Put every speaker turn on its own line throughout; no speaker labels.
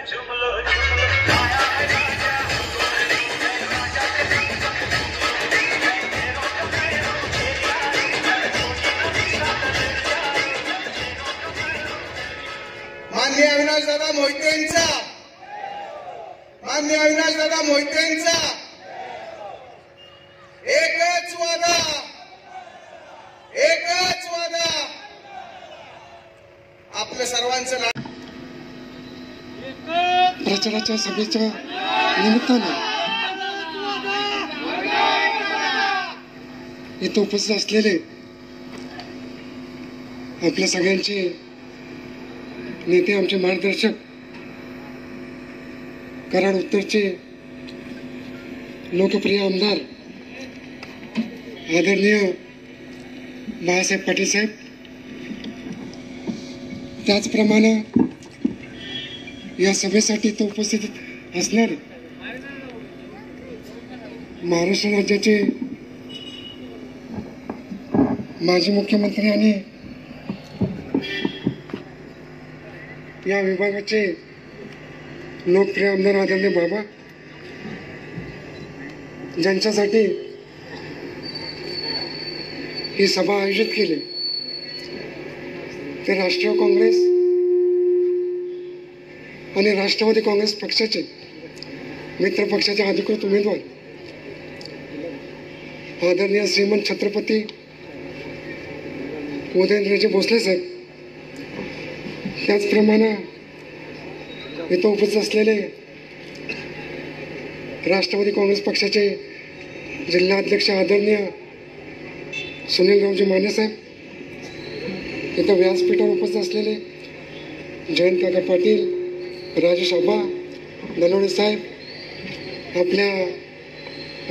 मान्य अविनाश दादा मोहितेंचा मान्य अविनाश दादा मोहितेंचा एकच वादा. एकच वादा. आपल्या सर्वांचं नाव
प्रचाराच्या सभेच्या निमित्तानं इथं उपस्थित असलेले आपल्या सगळ्यांचे नेते आमचे मार्गदर्शक कराड उत्तरचे लोकप्रिय आमदार आदरणीय बाळासाहेब पाटील साहेब. त्याचप्रमाणे या सभेसाठी तो उपस्थित असणार महाराष्ट्र राज्याचे माजी मुख्यमंत्री आणि या विभागाचे लोकप्रिय आमदार आदरणीय बाबा ज्यांच्यासाठी ही सभा आयोजित केली ते राष्ट्रीय काँग्रेस आणि राष्ट्रवादी काँग्रेस पक्षाचे मित्र पक्षाचे अधिकृत उमेदवार आदरणीय श्रीमंत छत्रपती उदयनराजे भोसले साहेब. त्याचप्रमाणे इथं उपस्थित असलेले राष्ट्रवादी काँग्रेस पक्षाचे जिल्हाध्यक्ष आदरणीय सुनीलरावजी माने साहेब. इथं व्यासपीठावर उपस्थित असलेले जयंत काका पाटील राजेश आबा नलोडे साहेब आपल्या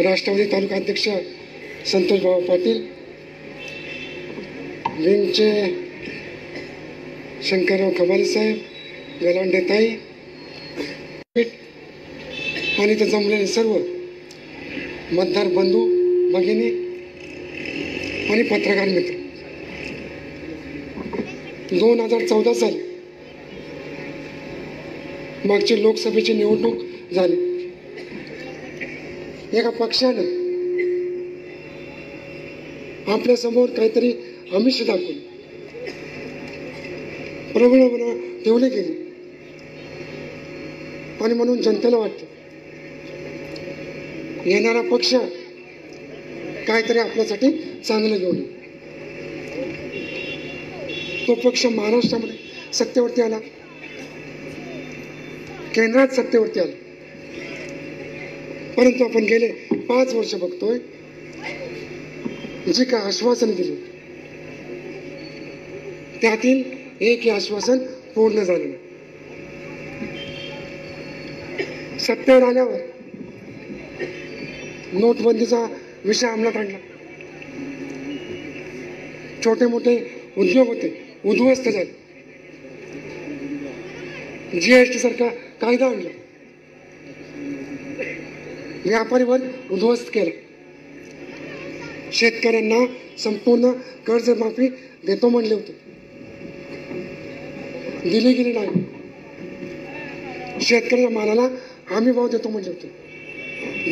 राष्ट्रवादी तालुका अध्यक्ष संतोष पाटील विंगचे शंकरराव खबाले साहेब गलांडे ताई आणि इथं जमलेले सर्व मतदार बंधू भगिनी आणि पत्रकार मित्र. दोन हजार चौदा साली मागची लोकसभेची निवडणूक झाली. एका पक्षानं आपल्यासमोर काहीतरी आमिष दाखवून प्रबळपणा ठेवले गेले. आणि म्हणून जनतेला वाटतं येणारा पक्ष काहीतरी आपल्यासाठी चांगलं घेऊन तो पक्ष महाराष्ट्रामध्ये सत्तेवरती आला. केंद्रात सत्तेवरती आलो. परंतु आपण गेले पाच वर्ष बघतोय जी काय आश्वासन दिली त्यातील एक आश्वासन पूर्ण झालं नाही. सत्तेवर आल्यावर नोटबंदीचा विषय अंमलात आणला. छोटे मोठे उद्योग होते उद्ध्वस्त झाले. जीएसटी सारखा कायदा आणला? व्यापारी वर्ग उद्ध्वस्त केला. शेतकऱ्यांना संपूर्ण कर्जमाफी देतो म्हणले होते. दिली गेली नाही. शेतकऱ्याच्या मालाला हमी भाव देतो म्हणले होते.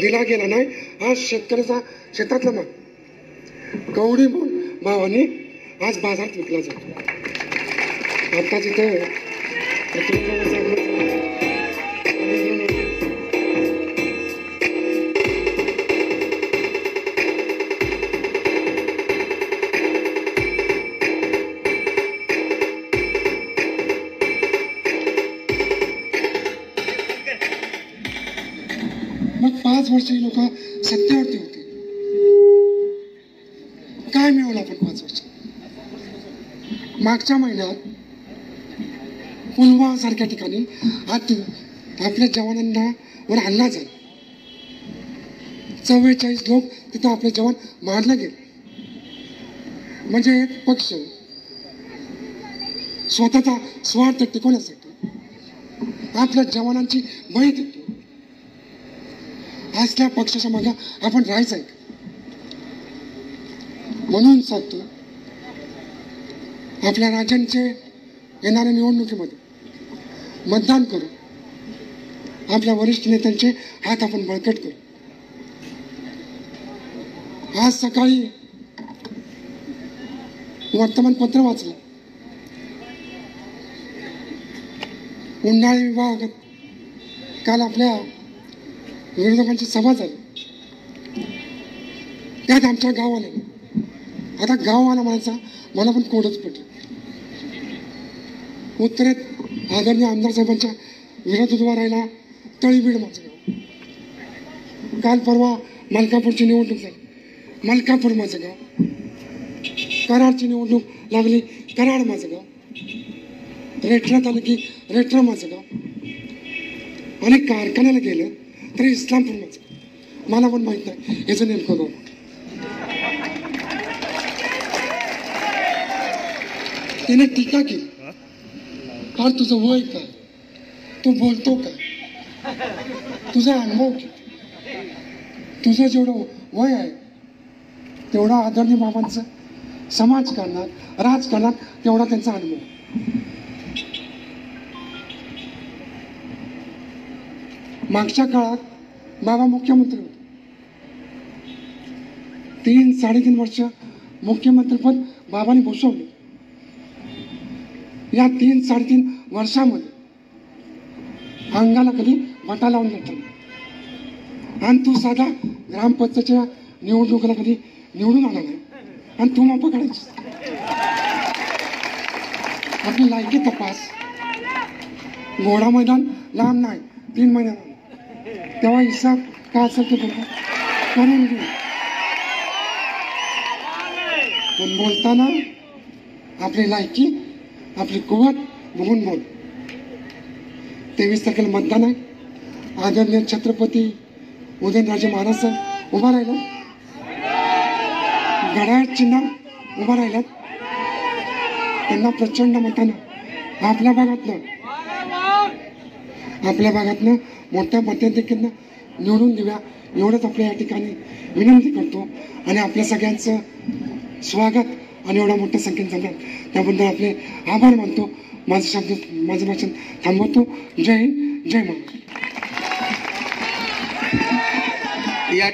दिला गेला नाही आज शेतकऱ्याचा शेतातला माल. कवडी म्हणून भावाने आज बाजारात विकला जातो. आता तिथे मग पाच वर्ष ही लोक सत्तेवरती होती. काय मिळवलं आपण पाच वर्ष? मागच्या महिन्यात पुलवामा सारख्या ठिकाणी आज आपल्या जवानांना वर हल्ला झाला. चव्वेचाळीस लोक तिथं आपले जवान मारले गेले. म्हणजे एक पक्ष स्वतःचा स्वार्थ टिकवण्यासाठी आपल्या जवानांची बळी देतो असल्या पक्षाच्या मागे आपण राहायचं आहे म्हणून सांगतो आपल्या राज्यांचे येणाऱ्या निवडणुकीमध्ये मतदान करू आपल्या वरिष्ठ नेत्यांचे हात आपण बळकट करू. आज सकाळी वर्तमानपत्र वाचलं. उन्हाळी विभागात काल आपल्या विरोधकांची सभा झाली त्यात आमच्या गावाला आता गाववाला माणसा मला पण कोडच पडलं. उत्तरेत आदरणीय आमदार साहेबांच्या विरोधात उभा राहिला तळीबीड माझं गाव. काल परवा मलकापूरची निवडणूक झाली. मलकापूर माझं गाव. कराडची निवडणूक लागली कराड माझं गाव. रेठरात तालुकी रेठरा माझं गाव. आणि कारखान्याला गेलं तरी इस्लाम माझं मला पण माहीत नाही. याचं नेमकं गाव त्याने टीका केली. फार तुझं वय काय? तू बोलतो काय तुझा अनुभव किती? तुझं जेवढं वय आहे तेवढा आदरणीय बाबांचं समाजकारणात राजकारणात तेवढा त्यांचा अनुभव. मागच्या काळात बाबा मुख्यमंत्री होते. तीन साडेतीन वर्ष मुख्यमंत्रीपद बाबाने भूषवलं. या तीन साडेतीन वर्षामध्ये अंगाला कधी वाटा लावून घेतला आणि तू साधा ग्रामपंचायतीच्या निवडणुकीला कधी निवडून आला नाही. आणि तू मग पकडायची आपली लायकी तपास. घोडा मैदान लांब नाही. तीन महिन्यात तेव्हा हिसाब काय असेल ते बघा. करेल पण बोलताना आपली लायकी आपली कुवत बघून बोल. तेवीस तारखेला मतदान आहे. आदरणीय छत्रपती उदयनराजे महाराज साहेब उभा राहिला. घड्याळ चिन्ह उभा राहिल्यात. त्यांना प्रचंड मतानं आपल्या भागातनं आपल्या भागातनं मोठ्या मताधिक्यांना निवडून देऊया. एवढंच आपल्या या ठिकाणी विनंती करतो. आणि आपल्या सगळ्यांचं स्वागत आणि एवढ्या मोठ्या संख्येने जमणार त्याबद्दल आपले आभार मानतो. माझं शब्द माझं भाषण थांबवतो. जय हिंद जय महाराष्ट्र.
या